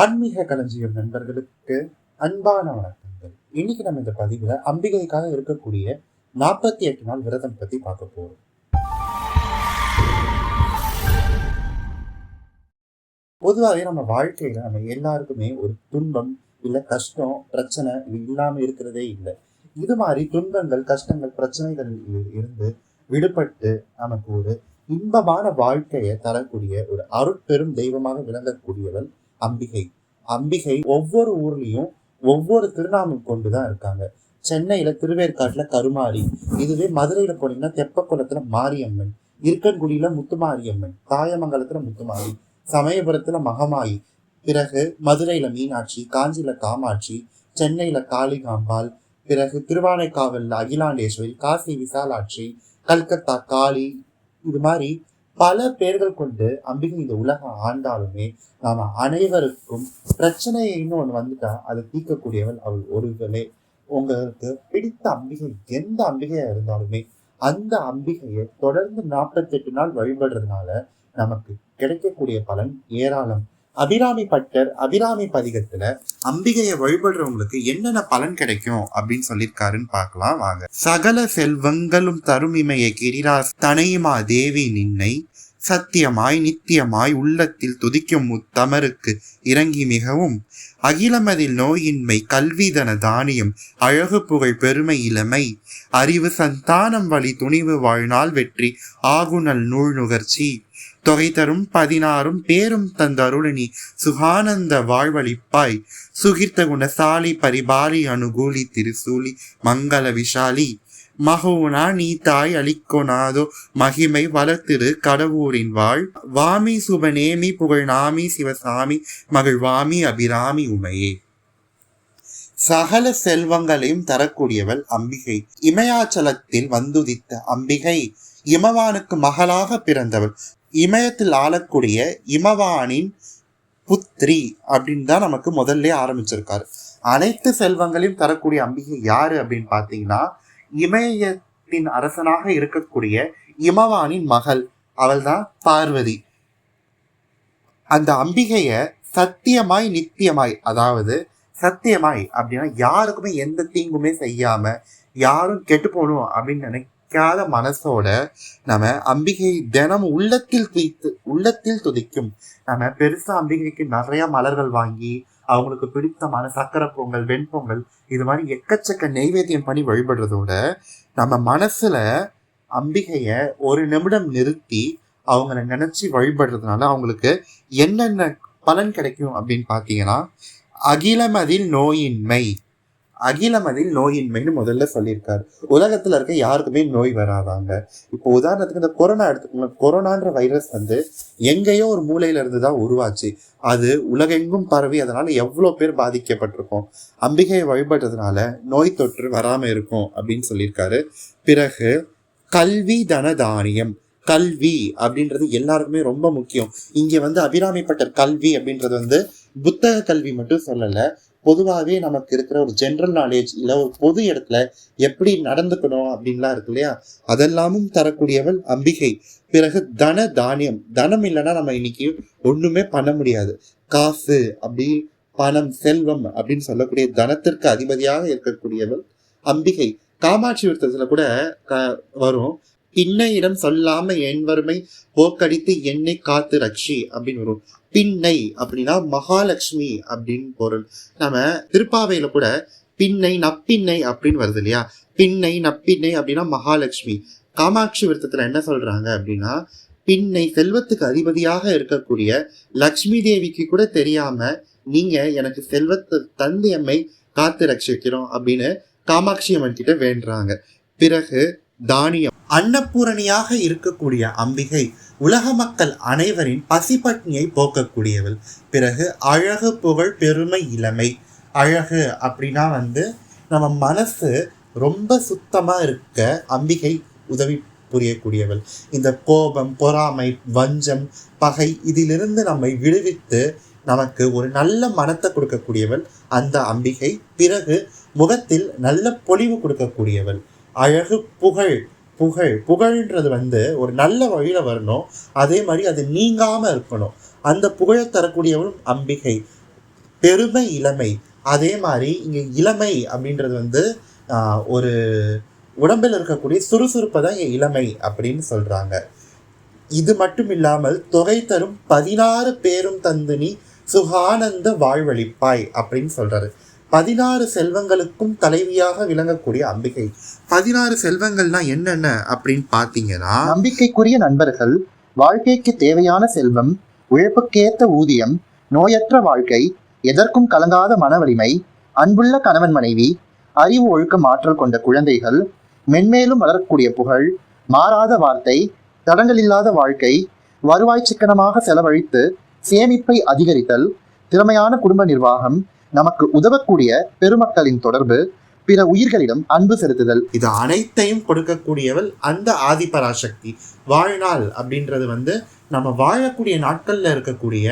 ஆன்மீக களஞ்சியம் நண்பர்களுக்கு அன்பான வணக்கங்கள். இன்னைக்கு நம்ம இந்த பதிவுல அம்பிகைக்காக இருக்கக்கூடிய நாற்பத்தி எட்டு நாள் விரதம் பத்தி பார்க்க போறோம். பொதுவாகவே நம்ம வாழ்க்கையில நம்ம எல்லாருக்குமே ஒரு துன்பம் இல்ல கஷ்டம் பிரச்சனை இது இல்லாம இருக்கிறதே இல்லை. இது மாதிரி துன்பங்கள் கஷ்டங்கள் பிரச்சனைகள் இருந்து விடுபட்டு நமக்கு ஒரு இன்பமான வாழ்க்கையை தரக்கூடிய ஒரு அருட்பெரும் தெய்வமாக விளங்கக்கூடியவன் அம்பிகை. அம்பிகை ஒவ்வொரு ஊர்லேயும் ஒவ்வொரு திருநாமம் கொண்டுதான் இருக்காங்க. சென்னையில் திருவேற்காட்டில் கருமாரி இதுவே மதுரையில் போனீங்கன்னா தெப்பக்குளத்தில் மாரியம்மன் இருக்கன்குடியில் முத்துமாரியம்மன் தாயமங்கலத்தில் முத்துமாரி சமயபுரத்தில் மகமாயி பிறகு மதுரையில் மீனாட்சி காஞ்சியில் காமாட்சி சென்னையில் காளிகாம்பாள் பிறகு திருவானைக்காவலில் அகிலாண்டேஸ்வரி காசி விசாலாட்சி கல்கத்தா காளி இது மாதிரி பல பேர்கள் கொண்டு அம்பிகை இந்த உலகம் ஆண்டாலுமே நாம அனைவருக்கும் பிரச்சனைன்னு ஒன்று வந்துட்டா அதை தீர்க்கக்கூடியவள் அவள் ஒருவளே உங்களுக்கு பிடித்த அம்பிகை எந்த அம்பிகையா இருந்தாலுமே அந்த அம்பிகையை தொடர்ந்து நாற்பத்தெட்டு நாள் வழிபடுறதுனால நமக்கு கிடைக்கக்கூடிய பலன் ஏராளம். அபிராமி பட்டர் அபிராமி பதிகத்துல அம்பிகையை வழிபடுறவங்களுக்கு என்னென்ன பலன் கிடைக்கும் அப்படின்னு சொல்லியிருக்காருன்னு பார்க்கலாம் வாங்க. சகல செல்வங்களும் தருமிமையை கிரிராஸ் தனையுமா தேவி நின்னை சத்தியமாய் நித்தியமாய் உள்ளத்தில் துதிக்கும் முத்தமருக்கு இறங்கி மிகவும் அகிலமதில் நோயின்மை கல்விதன தானியம் அழகு புகழ் பெருமை இளமை அறிவு சந்தானம் வழி துணிவு வாழ்நாள் வெற்றி ஆகுணல் நூல் நுகர்ச்சி தொகை தரும் பதினாறும் பேரும் தந்தருளினி. சுகானந்த வாழ்வழிப்பாய் சுகிர்த்த குணசாலி பரிபாலி அனுகூலி திருசூலி மங்கள விஷாலி. மகோனா நீ தாய் அளிக்கொனாதோ மகிமை வளர்த்திரு கடவுரின் வாழ். வாமி சுபநேமி புகழ் நாமி சிவசாமி. மகள் வாமி அபிராமி உமையே. சகல செல்வங்களையும் தரக்கூடியவள் அம்பிகை. இமயாச்சலத்தில் வந்துதித்த அம்பிகை. இமவானுக்கு மகளாக பிறந்தவள். இமயத்தில் ஆளக்கூடிய இமவானின் புத்ரி அப்படின்னு தான் நமக்கு முதல்ல ஆரம்பிச்சிருக்காரு. அனைத்து செல்வங்களையும் தரக்கூடிய அம்பிகை யாரு அப்படின்னு பார்த்தீங்கன்னா இமயத்தின் அரசனாக இருக்கக்கூடிய இமவானின் மகள் அவள்தான் பார்வதி. அந்த அம்பிகைய சத்தியமாய் நித்தியமாய் அதாவது சத்தியமாய் அப்படின்னா யாருக்குமே எந்த தீங்குமே செய்யாம யாரும் கெட்டு போகணும் அப்படின்னு நினைக்காத மனசோட நம்ம அம்பிகை தினம் உள்ளத்தில் துய்த்து உள்ளத்தில் துதிக்கும். நம்ம பெருசா அம்பிகைக்கு நிறைய மலர்கள் வாங்கி அவங்களுக்கு பிடித்தமான சக்கரை பொங்கல் வெண்பொங்கல் இது மாதிரி எக்கச்சக்க நெய்வேத்தியம் பண்ணி வழிபடுறதோட நம்ம மனசுல அம்பிகைய ஒரு நிமிடம் நிறுத்தி அவங்கள நினைச்சு வழிபடுறதுனால அவங்களுக்கு என்னென்ன பலன் கிடைக்கும் அப்படின்னு பார்த்தீங்கன்னா அகிலமதில் நோயின்மை. அகிலமதில் நோயின்மைன்னு முதல்ல சொல்லியிருக்காரு. உலகத்தில் இருக்க யாருக்குமே நோய் வராதாங்க. இப்போ உதாரணத்துக்கு இந்த கொரோனா எடுத்துக்கோங்க கொரோனான்ற வைரஸ் வந்து எங்கேயோ ஒரு மூலையில இருந்து தான் உருவாச்சு. அது உலகெங்கும் பரவி அதனால எவ்வளோ பேர் பாதிக்கப்பட்டிருக்கோம். அம்பிகையை வழிபட்டதுனால நோய் தொற்று வராமல் இருக்கும் அப்படின்னு சொல்லியிருக்காரு. பிறகு கல்வி தன தானியம் கல்வி அப்படின்றது எல்லாருக்குமே ரொம்ப முக்கியம். இங்க வந்து அபிராமிப்பட்டர் கல்வி அப்படின்றது வந்து புத்தக கல்வி மட்டும் சொல்லலை பொதுவாகவே நமக்கு இருக்கிற ஒரு ஜென்ரல் நாலேஜ் இல்லை ஒரு பொது இடத்துல எப்படி நடந்துக்கணும் அப்படின்லாம் இருக்கு இல்லையா? அதெல்லாமும் தரக்கூடியவள் அம்பிகை. பிறகு தன தானியம். தனம் இல்லைன்னா நம்ம இன்னைக்கு ஒண்ணுமே பண்ண முடியாது. காசு அப்படி பணம் செல்வம் அப்படின்னு சொல்லக்கூடிய தனத்திற்கு அதிபதியாக இருக்கக்கூடியவள் அம்பிகை. காமாட்சி விருத்தத்தில் கூட வரும். பின்னையிடம் சொல்லாம என் வறுமை போக்கடித்து என்னை காத்து ரக்ஷி அப்படின்னு வரும். பின்னை அப்படின்னா மகாலட்சுமி அப்படின்னு பொருள். நம்ம திருப்பாவையில கூட பின்னை நப்பின்னை அப்படின்னு வருது இல்லையா? பின்னை நப்பின்னை அப்படின்னா மகாலட்சுமி. காமாட்சி விருத்தத்துல என்ன சொல்றாங்க அப்படின்னா பின்னை செல்வத்துக்கு அதிபதியாக இருக்கக்கூடிய லக்ஷ்மி தேவிக்கு கூட தெரியாம நீங்க எனக்கு செல்வத்தை தந்தையம்மை காத்து ரட்சிக்கிறோம் அப்படின்னு காமாட்சி அம்மன் கிட்ட வேண்டுறாங்க. பிறகு தானியம் அன்னபூரணியாக இருக்கக்கூடிய அம்பிகை உலக மக்கள் அனைவரின் பசிப்பட்னியை போக்கக்கூடியவள். பிறகு அழகு புகழ் பெருமை இளமை. அழகு அப்படின்னா வந்து நம்ம மனசு ரொம்ப சுத்தமாக இருக்க அம்பிகை உதவி புரியக்கூடியவள். இந்த கோபம் பொறாமை வஞ்சம் பகை இதிலிருந்து நம்மை விடுவித்து நமக்கு ஒரு நல்ல மனத்தை கொடுக்கக்கூடியவள். அந்த அம்பிகை பிறகு முகத்தில் நல்ல பொலிவு கொடுக்கக்கூடியவள். அழகு புகழ் புகழ் புகழ்ன்றது வந்து ஒரு நல்ல வழியில வரணும். அதே மாதிரி அது நீங்காமல் இருக்கணும். அந்த புகழை தரக்கூடியவரும் அம்பிகை பெருமை இளமை. அதே மாதிரி இங்கே இளமை அப்படின்றது வந்து ஆஹ், ஒரு உடம்பில் இருக்கக்கூடிய சுறுசுறுப்பை தான் இங்கே இளமை அப்படின்னு சொல்கிறாங்க இது மட்டும் இல்லாமல் தொகை தரும் பதினாறு பேரும் தந்து நீ சுகானந்த வாழ்வழிப்பாய் அப்படின்னு சொல்கிறாரு பதினாறு செல்வங்களுக்கும் தலைவியாக விளங்கக்கூடிய அம்பிகை. பதினாறு செல்வங்கள்னா என்னென்ன அப்படின்னு பார்த்தீங்கன்னா நம்பிக்கைக்குரிய நண்பர்கள் வாழ்க்கைக்கு தேவையான செல்வம் உழைப்புக்கேத்த ஊதியம் நோயற்ற வாழ்க்கை எதற்கும் கலங்காத மன வலிமை அன்புள்ள கணவன் மனைவி அறிவு ஒழுக்கம் ஆற்றல் கொண்ட குழந்தைகள் மென்மேலும் வளரக்கூடிய புகழ் மாறாத வார்த்தை தடங்களில்லாத வாழ்க்கை வருவாய் சிக்கனமாக செலவழித்து சேமிப்பை அதிகரித்தல் திறமையான குடும்ப நிர்வாகம் நமக்கு உதவக்கூடிய பெருமக்களின் தொடர்பு பிற உயிர்களிடம் அன்பு செலுத்துதல். இது அனைத்தையும் கொடுக்கக்கூடியவள் அந்த ஆதிபராசக்தி. வாழ்நாள் அப்படின்றது வந்து நம்ம வாழக்கூடிய நாட்கள்ல இருக்கக்கூடிய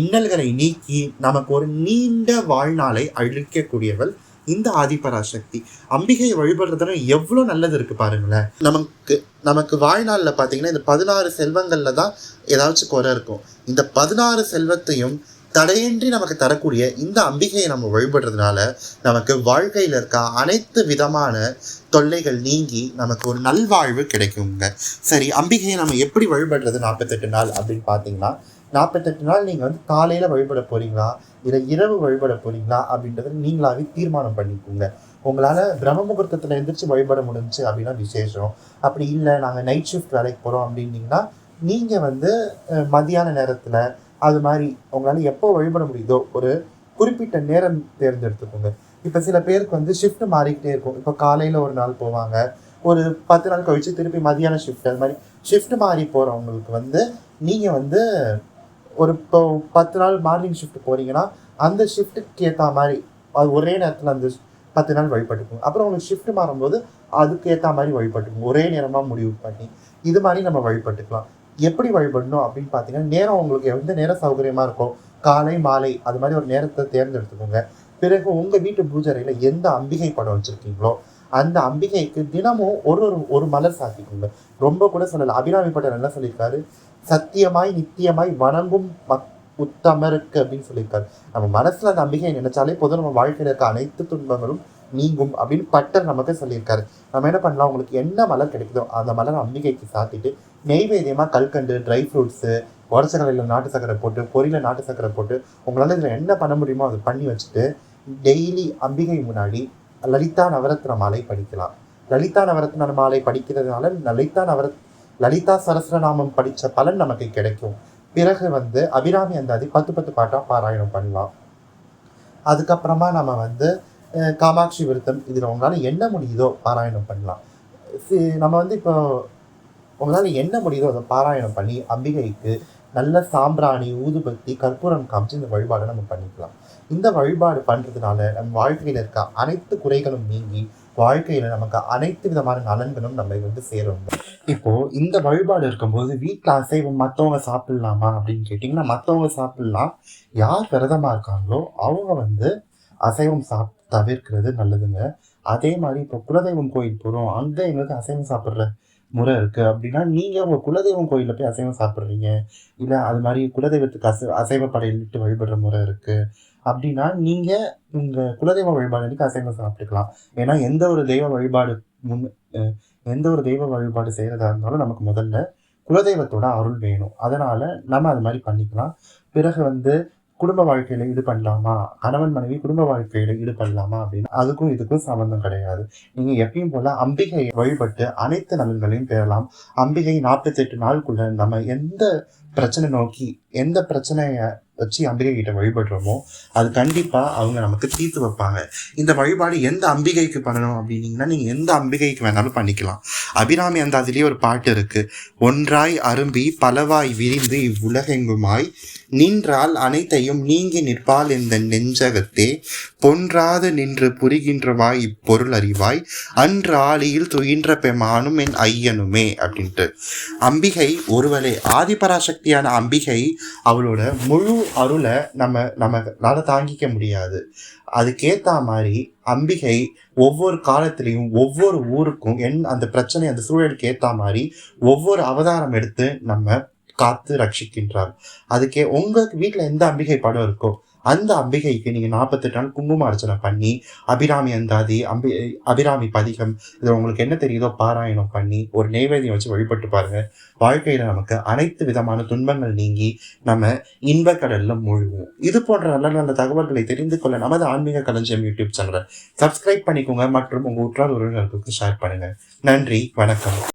இன்னல்களை நீக்கி நமக்கு ஒரு நீண்ட வாழ்நாளை அழிக்கக்கூடியவள் இந்த ஆதிபராசக்தி. அம்பிகையை வழிபடுறதுல எவ்வளோ நல்லது இருக்கு பாருங்களேன். நமக்கு நமக்கு வாழ்நாளில் பார்த்தீங்கன்னா இந்த பதினாறு செல்வங்கள்ல தான் ஏதாச்சும் குறை இருக்கும். இந்த பதினாறு செல்வத்தையும் தடையின்றி நமக்கு தரக்கூடிய இந்த அம்பிகையை நம்ம வழிபடுறதுனால நமக்கு வாழ்க்கையில் இருக்க அனைத்து விதமான தொல்லைகள் நீங்கி நமக்கு ஒரு நல்வாழ்வு கிடைக்குங்க. சரி அம்பிகையை நம்ம எப்படி வழிபடுறது நாற்பத்தெட்டு நாள் அப்படின்னு பார்த்தீங்கன்னா நாற்பத்தெட்டு நாள் நீங்கள் வந்து காலையில் வழிபட போகிறீங்களா இல்லை இரவு வழிபட போகிறீங்களா அப்படின்றத நீங்களாகவே தீர்மானம் பண்ணிக்கோங்க. உங்களால் பிரம்ம முகூர்த்தத்தில் எந்திரிச்சு வழிபட முடிஞ்சுச்சு அப்படின்னா விசேஷம். அப்படி இல்லை நாங்கள் நைட் ஷிஃப்ட் வேலைக்கு போகிறோம் அப்படின்னீங்கன்னா நீங்கள் வந்து மதியான நேரத்தில் அது மாதிரி உங்களால் எப்போ வழிபட முடியுதோ ஒரு குறிப்பிட்ட நேரம் தேர்ந்தெடுத்துக்கோங்க. இப்போ சில பேருக்கு வந்து ஷிஃப்ட் மாறிக்கிட்டே இருக்கும். இப்போ காலையில் ஒரு நாள் போவாங்க. ஒரு பத்து நாள் கழிச்சு திருப்பி மதியான ஷிஃப்ட் அது மாதிரி ஷிஃப்ட் மாறி போகிறவங்களுக்கு வந்து நீங்கள் வந்து ஒரு இப்போ பத்து நாள் மார்னிங் ஷிஃப்ட் போகிறீங்கன்னா அந்த ஷிஃப்ட்டுக்கு ஏற்ற மாதிரி அது ஒரே நேரத்தில் அந்த பத்து நாள் வழிபட்டுக்கும் அப்புறம் உங்களுக்கு ஷிஃப்ட் மாறும்போது அதுக்கு ஏற்ற மாதிரி வழிபட்டுக்கும் ஒரே நேரமாக முடிவு பண்ணி இது மாதிரி நம்ம வழிபட்டுக்கலாம். எப்படி வழிபடணும் அப்படின்னு பார்த்தீங்கன்னா நேரம் உங்களுக்கு எந்த நேரம் சௌகரியமாக இருக்கோ காலை மாலை அது மாதிரி ஒரு நேரத்தை தேர்ந்தெடுத்துக்கோங்க. பிறகு உங்கள் வீட்டு பூஜரையில் எந்த அம்பிகை படம் வச்சுருக்கீங்களோ அந்த அம்பிகைக்கு தினமும் ஒரு ஒரு ஒரு மலர் சாத்திக்கோங்க. ரொம்ப கூட சொல்லலை. அபிராமி பட்டர் என்ன சொல்லியிருக்காரு? சத்தியமாய் நித்தியமாய் வணங்கும் மக் உத்தமருக்கு அப்படின்னு சொல்லியிருக்காரு. நம்ம மனசில் அந்த அம்பிகையை நினைச்சாலே போதும். நம்ம வாழ்க்கையில் இருக்க அனைத்து துன்பங்களும் நீங்கும் அப்படின்னு பட்டர் நமக்கு சொல்லியிருக்காரு. நம்ம என்ன பண்ணலாம்? உங்களுக்கு என்ன மலர் கிடைக்குதோ அந்த மலர் அம்பிகைக்கு சாத்திட்டு நெய்வேதியமாக கல்கண்டு ட்ரை ஃப்ரூட்ஸு உடச்ச கலையில் நாட்டு சக்கரை போட்டு பொரியில நாட்டு சக்கரை போட்டு உங்களால் இதில் என்ன பண்ண முடியுமோ அதை பண்ணி வச்சுட்டு டெய்லி அம்பிகை முன்னாடி லலிதா நவரத்ன மாலை படிக்கலாம். லலிதா நவரத்ன மாலை படிக்கிறதுனால லலிதா நவர லலிதா சரஸ்வரநாமம் படித்த பலன் நமக்கு கிடைக்கும். பிறகு வந்து அபிராமி அந்தாதி பத்து பத்து பாட்டாக பாராயணம் பண்ணலாம். அதுக்கப்புறமா நம்ம வந்து காமாட்சி விருத்தம் இதில் உங்களால் என்ன முடியுதோ பாராயணம் பண்ணலாம். நம்ம வந்து இப்போ உங்களால் என்ன முடியுதோ அதை பாராயணம் பண்ணி அம்பிகைக்கு நல்ல சாம்பிராணி ஊதுபத்தி கற்பூரம் காமிச்சு இந்த வழிபாடை நம்ம பண்ணிக்கலாம். இந்த வழிபாடு பண்ணுறதுனால நம்ம வாழ்க்கையில் இருக்க அனைத்து குறைகளும் நீங்கி வாழ்க்கையில் நமக்கு அனைத்து விதமான நலன்களும் நம்ம வந்து சேரும். இப்போ இந்த வழிபாடு இருக்கும்போது வீட்டில் அசைவம் மற்றவங்க சாப்பிட்லாமா அப்படின்னு கேட்டிங்கன்னா மற்றவங்க சாப்பிட்லாம். யார் விரதமாக இருக்காங்களோ அவங்க வந்து அசைவம் சாப் தவிர்க்கிறது நல்லதுங்க. அதே மாதிரி இப்போ குலதெய்வம் கோயில் போகிறோம் அங்கே எங்களுக்கு அசைவம் சாப்பிட்ற முறை இருக்குது அப்படின்னா நீங்கள் உங்கள் குலதெய்வம் கோயிலில் போய் அசைவம் சாப்பிட்றீங்க. இல்லை அது மாதிரி குலதெய்வத்துக்கு அசை அசைவ படையிலிட்டு வழிபடுற முறை இருக்குது அப்படின்னா நீங்கள் உங்கள் குலதெய்வ வழிபாடு அசைவம் சாப்பிட்டுக்கலாம். ஏன்னா எந்த ஒரு தெய்வ வழிபாடு முன் எந்த ஒரு தெய்வ வழிபாடு செய்கிறதா இருந்தாலும் நமக்கு முதல்ல குலதெய்வத்தோட அருள் வேணும். அதனால் நம்ம அது மாதிரி பண்ணிக்கலாம். பிறகு வந்து குடும்ப வாழ்க்கையில் ஈடு பண்ணலாமா? கணவன் மனைவி குடும்ப வாழ்க்கையில் ஈடு பண்ணலாமா அப்படின்னு அதுக்கும் இதுக்கும் சம்மந்தம் கிடையாது. நீங்கள் எப்பயும் போல் அம்பிகையை வழிபட்டு அனைத்து நலன்களையும் பெறலாம். அம்பிகை நாற்பத்தெட்டு நாளுக்குள்ள நம்ம எந்த பிரச்சனை நோக்கி எந்த பிரச்சனையை வச்சு அம்பிகை கிட்ட வழிபடுறோமோ அது கண்டிப்பாக அவங்க நமக்கு தீர்த்து வைப்பாங்க. இந்த வழிபாடு எந்த அம்பிகைக்கு பண்ணணும் அப்படின்னீங்கன்னா நீங்கள் எந்த அம்பிகைக்கு வேணாலும் பண்ணிக்கலாம். அபிராமி அந்த அதுலேயே ஒரு பாட்டு இருக்குது ஒன்றாய் அரும்பி பலவாய் விரிந்து இவ்வுலகெங்குமாய் நின்றால் அனைத்தையும் நீங்கி நிற்பால் இந்த நெஞ்சகத்தே பொன்றாது நின்று புரிகின்றவாய் இப்பொருள் அறிவாய் அன்று ஆளியில் துயின்ற பெமானும் என் ஐயனுமே அப்படின்ட்டு. அம்பிகை ஒருவளே சக்தியான அம்பிகை அவளோட முழு அருளை நம்ம நம்மளால தாங்கிக்க முடியாது. அதுக்கேற்ற மாதிரி அம்பிகை ஒவ்வொரு காலத்திலையும் ஒவ்வொரு ஊருக்கும் என் அந்த பிரச்சனை அந்த சூழலுக்கு ஏற்ற மாதிரி ஒவ்வொரு அவதாரம் எடுத்து நம்ம காத்து ரட்சிக்கின்றார். அதுக்கே உங்க வீட்டில் எந்த அம்பிகை படம் இருக்கோ அந்த அம்பிகைக்கு நீங்க நாற்பத்தெட்டு நாள் குங்கும அர்ச்சனை பண்ணி அபிராமி அந்தாதி அம்பி அபிராமி பதிகம் இதில் உங்களுக்கு என்ன தெரியுதோ பாராயணம் பண்ணி ஒரு நெய்வேதியம் வச்சு வழிபட்டு பாருங்க. வாழ்க்கையில நமக்கு அனைத்து விதமான துன்பங்கள் நீங்கி நம்ம இன்ப கடலில் மூழ்குவோம். இது போன்ற நல்ல நல்ல தகவல்களை தெரிந்து கொள்ள நமது ஆன்மீக களஞ்சியம் யூடியூப் சேனலை சப்ஸ்கிரைப் பண்ணிக்கோங்க. மற்றும் உங்கள் உற்றார் உறவினர்களுக்கு ஷேர் பண்ணுங்க. நன்றி. வணக்கம்.